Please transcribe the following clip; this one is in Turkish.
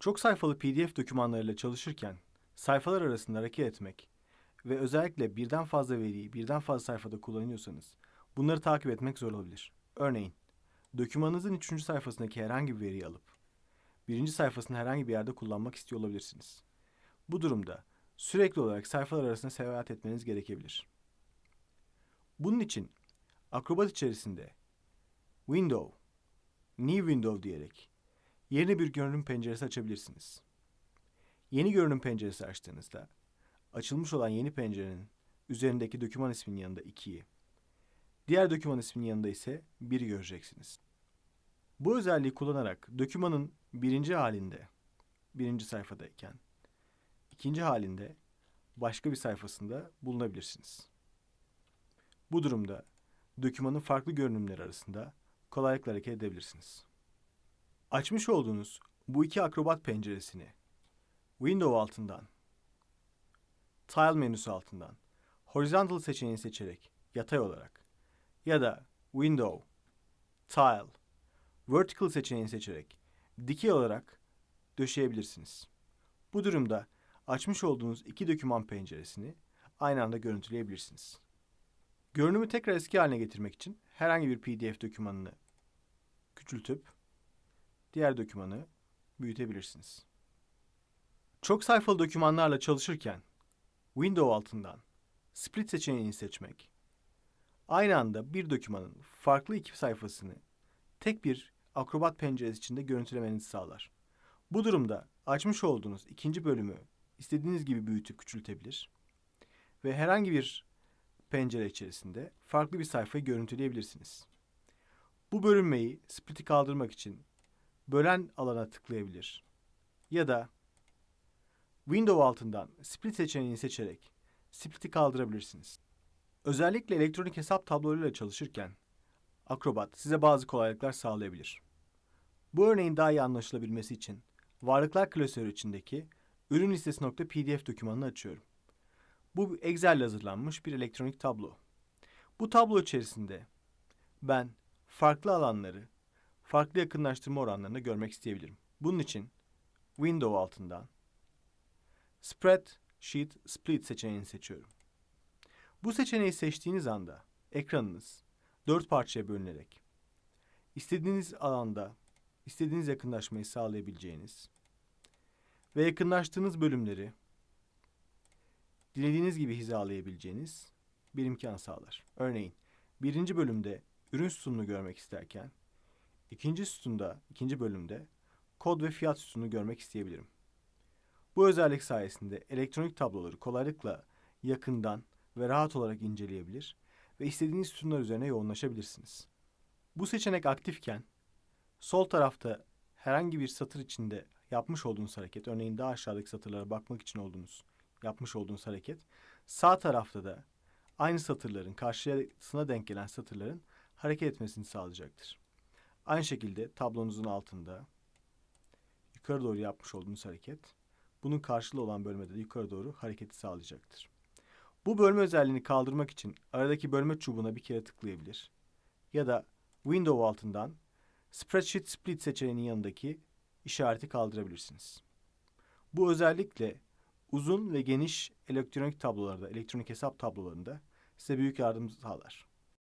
Çok sayfalı PDF dokümanlarıyla çalışırken sayfalar arasında hareket etmek ve özellikle birden fazla veriyi birden fazla sayfada kullanıyorsanız bunları takip etmek zor olabilir. Örneğin, dokümanınızın üçüncü sayfasındaki herhangi bir veriyi alıp birinci sayfasını herhangi bir yerde kullanmak istiyor olabilirsiniz. Bu durumda sürekli olarak sayfalar arasında seyahat etmeniz gerekebilir. Bunun için Acrobat içerisinde Window, New Window diyerek yeni bir görünüm penceresi açabilirsiniz. Yeni görünüm penceresi açtığınızda açılmış olan yeni pencerenin üzerindeki doküman isminin yanında 2'yi, diğer doküman isminin yanında ise 1'i göreceksiniz. Bu özelliği kullanarak dokümanın birinci halinde, birinci sayfadayken, ikinci halinde başka bir sayfasında bulunabilirsiniz. Bu durumda dokümanın farklı görünümleri arasında kolaylıkla hareket edebilirsiniz. Açmış olduğunuz bu iki akrobat penceresini Window altından, Tile menüsü altından Horizontal seçeneğini seçerek yatay olarak ya da Window, Tile, Vertical seçeneğini seçerek dikey olarak döşeyebilirsiniz. Bu durumda açmış olduğunuz iki doküman penceresini aynı anda görüntüleyebilirsiniz. Görünümü tekrar eski haline getirmek için herhangi bir PDF dokümanını küçültüp diğer dokümanı büyütebilirsiniz. Çok sayfalı dokümanlarla çalışırken Window altından Split seçeneğini seçmek, aynı anda bir dokümanın farklı iki sayfasını tek bir Acrobat penceresi içinde görüntülemenizi sağlar. Bu durumda açmış olduğunuz ikinci bölümü istediğiniz gibi büyütüp küçültebilir ve herhangi bir pencere içerisinde farklı bir sayfayı görüntüleyebilirsiniz. Bu bölünmeyi split'i kaldırmak için bölen alana tıklayabilir ya da Window altından split seçeneğini seçerek split'i kaldırabilirsiniz. Özellikle elektronik hesap tablolarıyla çalışırken Acrobat size bazı kolaylıklar sağlayabilir. Bu örneğin daha iyi anlaşılabilmesi için varlıklar klasörü içindeki ürün listesi.pdf dokümanını açıyorum. Bu Excel ile hazırlanmış bir elektronik tablo. Bu tablo içerisinde ben farklı alanları, farklı yakınlaştırma oranlarını görmek isteyebilirim. Bunun için Window altından Spreadsheet Split seçeneğini seçiyorum. Bu seçeneği seçtiğiniz anda ekranınız dört parçaya bölünerek istediğiniz alanda istediğiniz yakınlaşmayı sağlayabileceğiniz ve yakınlaştığınız bölümleri dilediğiniz gibi hizalayabileceğiniz bir imkan sağlar. Örneğin birinci bölümde ürün sütununu görmek isterken ikinci sütunda, ikinci bölümde kod ve fiyat sütununu görmek isteyebilirim. Bu özellik sayesinde elektronik tabloları kolaylıkla yakından ve rahat olarak inceleyebilir ve istediğiniz sütunlar üzerine yoğunlaşabilirsiniz. Bu seçenek aktifken sol tarafta herhangi bir satır içinde yapmış olduğunuz hareket, örneğin daha aşağıdaki satırlara bakmak için olduğunuz yapmış olduğunuz hareket, sağ tarafta da aynı satırların karşısına denk gelen satırların hareket etmesini sağlayacaktır. Aynı şekilde tablonuzun altında yukarı doğru yapmış olduğunuz hareket, bunun karşılığı olan bölmede de yukarı doğru hareketi sağlayacaktır. Bu bölme özelliğini kaldırmak için aradaki bölme çubuğuna bir kere tıklayabilir. Ya da Window altından Spreadsheet Split seçeneğinin yanındaki işareti kaldırabilirsiniz. Bu özellikle uzun ve geniş elektronik tablolarda, elektronik hesap tablolarında size büyük yardım sağlar.